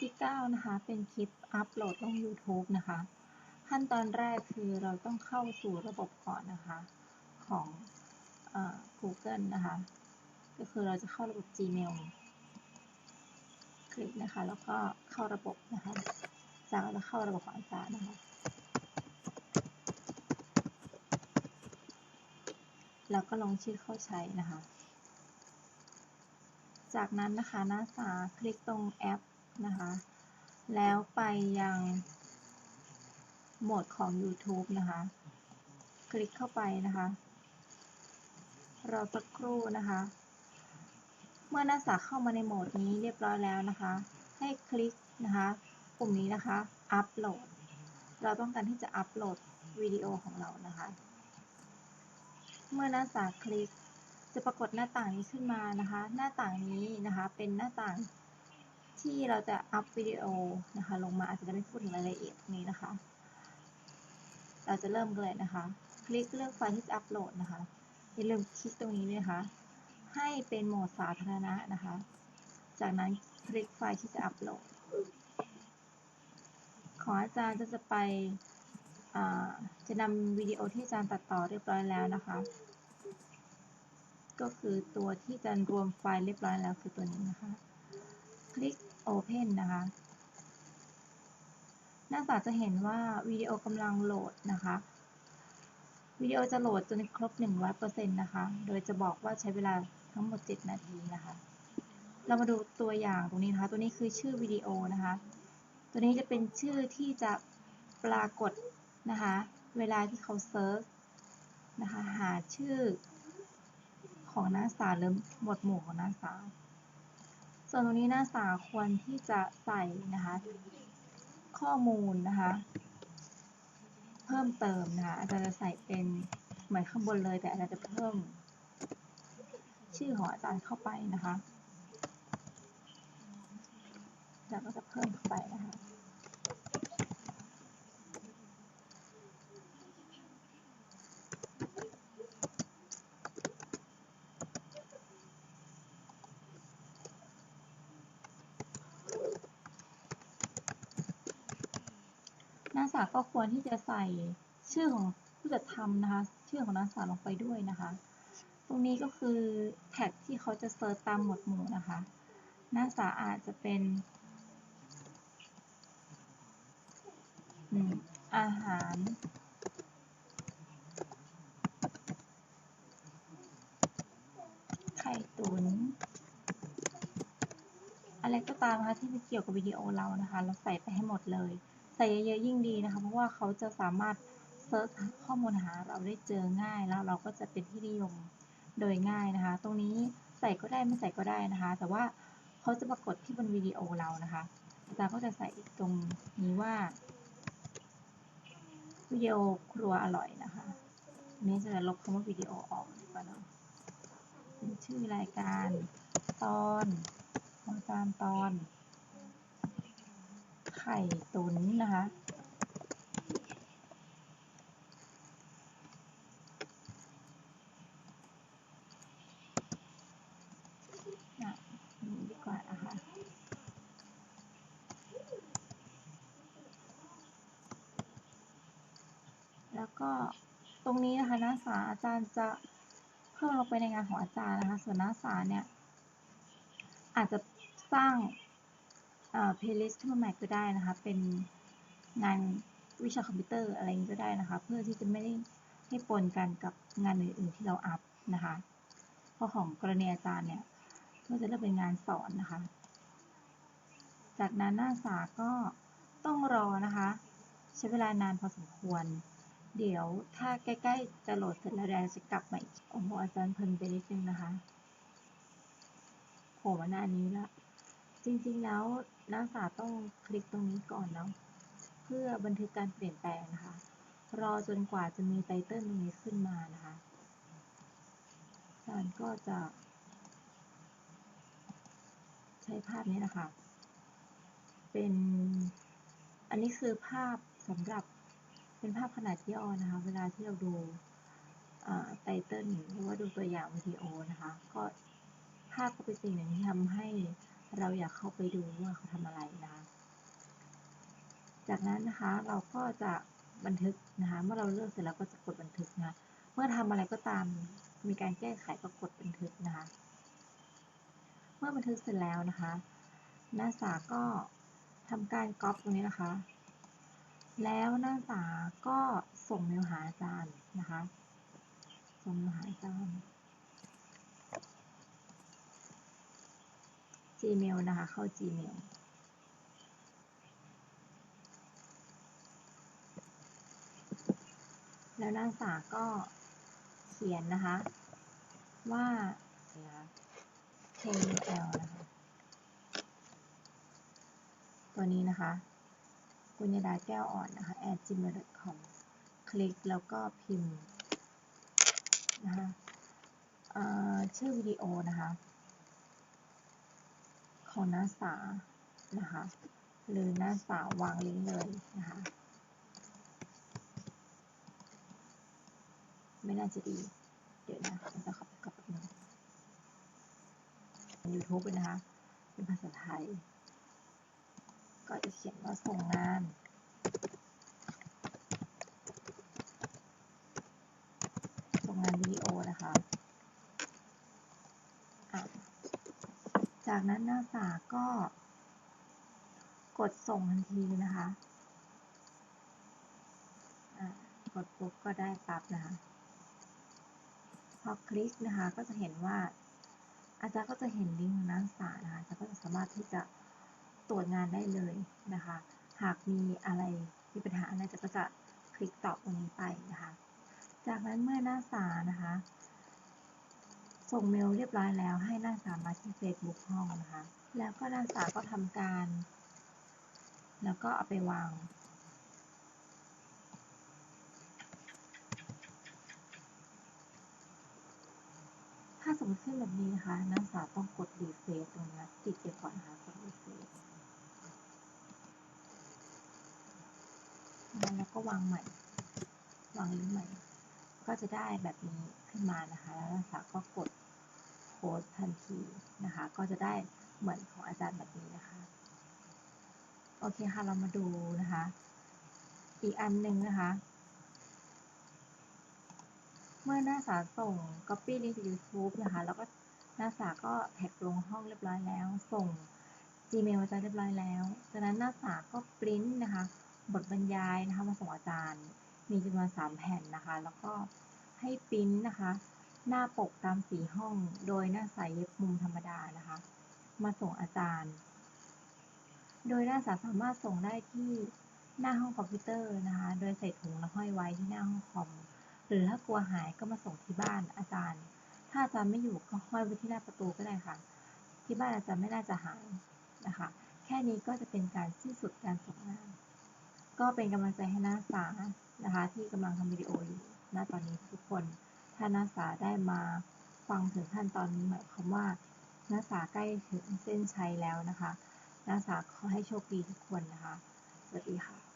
ที่ 9 นะคะ เป็นคลิปอัปโหลดลง YouTube นะคะ ขั้นตอนแรกคือเราต้องเข้าสู่ระบบก่อนนะคะ ของอ Google นะคะ ก็คือเราจะเข้าระบบ Gmail คลิกนะคะ แล้วก็เข้าระบบนะคะจากนั้นเราเข้าระบบของอาจารย์นะคะแล้วก็ลงชื่อเข้าใช้นะคะ จากนั้นนะคะหน้าสาคลิกตรงแอป นะคะ แล้วไปยังโหมดของ YouTube นะคะ คลิกเข้าไปนะคะเราสักครู่นะคะ เมื่อหน้าสาเข้ามาในโหมดนี้เรียบร้อยแล้วนะคะ ให้คลิกนะคะปุ่มนี้นะคะอัปโหลด เราต้องการที่จะอัปโหลดวิดีโอของเรานะคะ เมื่อหน้าสาคลิกจะปรากฏหน้าต่างนี้ขึ้นมานะคะ หน้าต่างนี้นะคะเป็นหน้าต่าง ที่เราจะอัพวิดีโอนะคะลงมาอาจจะไม่พูดถึงรายละเอียดนี้นะคะ เราจะเริ่มกันเลยนะคะ คลิกเลือกไฟล์ที่จะอัปโหลดนะคะอย่าลืมคลิกตรงนี้ด้วยนะคะ ให้เป็นโหมดสาธารณะนะคะ จากนั้นคลิกไฟล์ที่จะอัปโหลด ของอาจารย์จะจะไปจะนำวิดีโอที่อาจารย์ตัดต่อเรียบร้อยแล้วนะคะ ก็คือตัวที่อาจารย์รวมไฟล์เรียบร้อยแล้วคือตัวนี้นะคะ คลิก Open นะคะ หน้าตาจะเห็นว่าวิดีโอกำลังโหลดนะคะ วิดีโอจะโหลดจนครบ 100%นะคะ โดยจะบอกว่าใช้เวลาทั้งหมด 7 นาทีนะคะ เรามาดูตัวอย่างตรงนี้นะคะ ตัวนี้คือชื่อวิดีโอนะคะ ตัวนี้จะเป็นชื่อที่จะปรากฏนะคะ เวลาที่เขาเซิร์ชนะคะ หาชื่อของนักศึกษาหรือหมวดหมู่ของนักศึกษา ส่วนตรงนี้นักศึกษาควรที่จะใส่นะคะข้อมูลนะคะเพิ่มเติมนะคะอาจารย์จะใส่เป็นเหมือนข้างบนเลย แต่อาจารย์จะเพิ่มชื่อของอาจารย์เข้าไปนะคะแล้วก็จะเพิ่มเข้าไปนะคะ กศึกษาก็ควรที่จะใส่ชื่อของผู้จัดทำนะคะ ชื่อของนักศึกษาลงไปด้วยนะคะ ตรงนี้ก็คือแท็กที่เขาจะเซิร์ชตามหมวดหมู่นะคะ นักศึกษาอาจจะเป็นอาหารไข่ตุนอะไรก็ตามนะคะที่เกี่ยวกับวิดีโอเรานะคะ เราใส่ไปให้หมดเลย ส่เยอะๆยิ่งดีนะคะ เพราะว่าเขาจะสามารถเซิร์ชข้อมูลหาเราได้เจอง่ายแล้วเราก็จะเป็นที่นิยมโดยง่ายนะคะ ตรงนี้ใส่ก็ได้ไม่ใส่ก็ได้นะคะ แต่ว่าเขาจะปรากฏที่บนวิดีโอเรานะคะอาจารย์ก็จะใส่ตรงนี้ว่าวิดีโอครัวอร่อยนะคะนี้จะลบคำว่าวิดีโอออกดีกว่าเนาะชื่อรายการตอนของอาจารย์ตอน ไข่ตุ๋นนะคะนะนี่ดีกว่านะคะแล้วก็ตรงนี้นะคะนักศึกษาอาจารย์จะเพิ่มลงไปในงานของอาจารย์นะคะ ส่วนนักศึกษาเนี่ย อาจจะสร้าง เอ่อ playlist ขึ้นมาใหม่ก็ได้นะคะ เป็นงานวิชาคอมพิวเตอร์อะไรอย่างนี้ก็ได้นะคะ เพื่อที่จะไม่ได้ให้ปนกันกับงานอื่นๆที่เราอัพนะคะเพราะของกรณีอาจารย์เนี่ยก็จะเลือกเป็นงานสอนนะคะ จากนั้นนักศึกษาก็ต้องรอนะคะ ใช้เวลานานพอสมควร เดี๋ยวถ้าใกล้ๆจะโหลดเสร็จแล้วเดี๋ยวจะกลับมาอีกโอ้โหอาจารย์เพลินไปนิดนึงนะคะโผล่มาหน้านี้ละ จริงๆ แล้วนักศึกษาต้องคลิกตรงนี้ก่อนเนาะเพื่อบันทึกการเปลี่ยนแปลงนะคะ รอจนกว่าจะมีไตเติ้ลตรงนี้ขึ้นมานะคะอาจารย์ก็จะ ใช้ภาพนี้นะคะ เป็นอันนี้คือภาพสำหรับเป็นภาพขนาดย่อนะคะ เวลาที่เราดูไตเติ้ลหรือว่าดูตัวอย่างวิดีโอนะคะ ก็ภาพก็เป็นสิ่งหนึ่งที่ทำให้ เราอยากเข้าไปดูว่าเขาทำอะไรนะคะ จากนั้นนะคะเราก็จะบันทึกนะคะ เมื่อเราเลือกเสร็จแล้วก็จะกดบันทึกนะคะเมื่อทำอะไรก็ตามมีการแก้ไขก็กดบันทึกนะคะ เมื่อบันทึกเสร็จแล้วนะคะนักศึกษาก็ทำการก๊อปตรงนี้นะคะ แล้วนักศึกษาก็ส่งเมลหาอาจารย์นะคะ ส่งเมลหาอาจารย์ Gmail นะคะ เข้า Gmail แล้วนักศึกษาก็เขียนนะคะ ว่า KL นะคะ ตัวนี้นะคะกุญญาดาแก้วอ่อนนะคะ at gmail.com คลิกแล้วก็พิมพ์นะคะชื่อวิดีโอนะคะ ของนักศึกษานะคะ หรือนักศึกษาวางลิงก์เลยนะคะ ไม่น่าจะดี เดี๋ยวนะเราจะเข้าไปกับนึง YouTube เลยนะคะ เป็นภาษาไทย ก็จะเขียนว่าส่งงานส่งงานวิดีโอนะคะ จากนั้นนักศึกษาก็ กดส่งทันทีนะคะกดปุ๊บก็ได้ปั๊บนะคะ พอคลิกนะคะก็จะเห็นว่า อาจารย์ก็จะเห็นลิงก์ของนักศึกษานะคะอาจารย์ก็จะสามารถที่จะตรวจงานได้เลยนะคะ หากมีอะไรมีปัญหาอะไรอาจารย์ก็จะคลิกตอบตรงนี้ไปนะคะ จากนั้นเมื่อนักศึกษานะคะ ส่งเมลเรียบร้อยแล้วให้นักศึกษามาที่ Facebook ห้องนะคะ แล้วก็นักศึกษาก็ทำการ แล้วก็เอาไปวาง ถ้าสมมติขึ้นแบบนี้นะคะ นักศึกษาต้องกดรีเฟรชตรงนี้ติดไปก่อนนะคะกดรีเฟรชแล้วก็วางใหม่ วางลิงก์ใหม่ ก็จะได้แบบนี้ขึ้นมานะคะ แล้วนักศึกษาก็กด โค้ดทันทีนะคะ ก็จะได้เหมือนของอาจารย์แบบนี้นะคะ โอเคค่ะ เรามาดูนะคะ อีกอันหนึ่งนะคะ เมื่อนักศึกษาส่ง copy link จาก YouTube นะคะ แล้วก็นักศึกษาก็แท็กลงห้องเรียบร้อยแล้ว ส่ง Gmail อาจารย์เรียบร้อยแล้ว จากนั้นนักศึกษาก็ปริ้นนะคะ บทบรรยายนะคะมาส่งอาจารย์ มีจำนวน3แผ่นนะคะ แล้วก็ให้ปริ้นนะคะ หน้าปกตามสีห้อง โดยหนักศึกษาเย็บมุมธรรมดานะคะ มาส่งอาจารย์ โดยหนักศึกษาสามารถส่งได้ที่หน้าห้องคอมพิวเตอร์นะคะ โดยใส่ถุงแล้วห้อยไว้ที่หน้าห้องคอม หรือถ้ากลัวหายก็มาส่งที่บ้านอาจารย์ ถ้าอาจารย์ไม่อยู่ก็ห้อยไว้ที่หน้าประตูก็ได้ค่ะ ที่บ้านอาจารย์ไม่น่าจะหายนะคะ แค่นี้ก็จะเป็นการสิ้นสุดการส่งงาน ก็เป็นกำลังใจให้นักศึกษานะคะ ที่กำลังทำวิดีโออยู่ณตอนนี้ทุกคน ถ้านักศึกษาได้มาฟังถึงขั้นตอนนี้หมายความว่า นักศึกษาใกล้ถึงเส้นชัยแล้วนะคะ นักศึกษาขอให้โชคดีทุกคนนะคะ สวัสดีค่ะ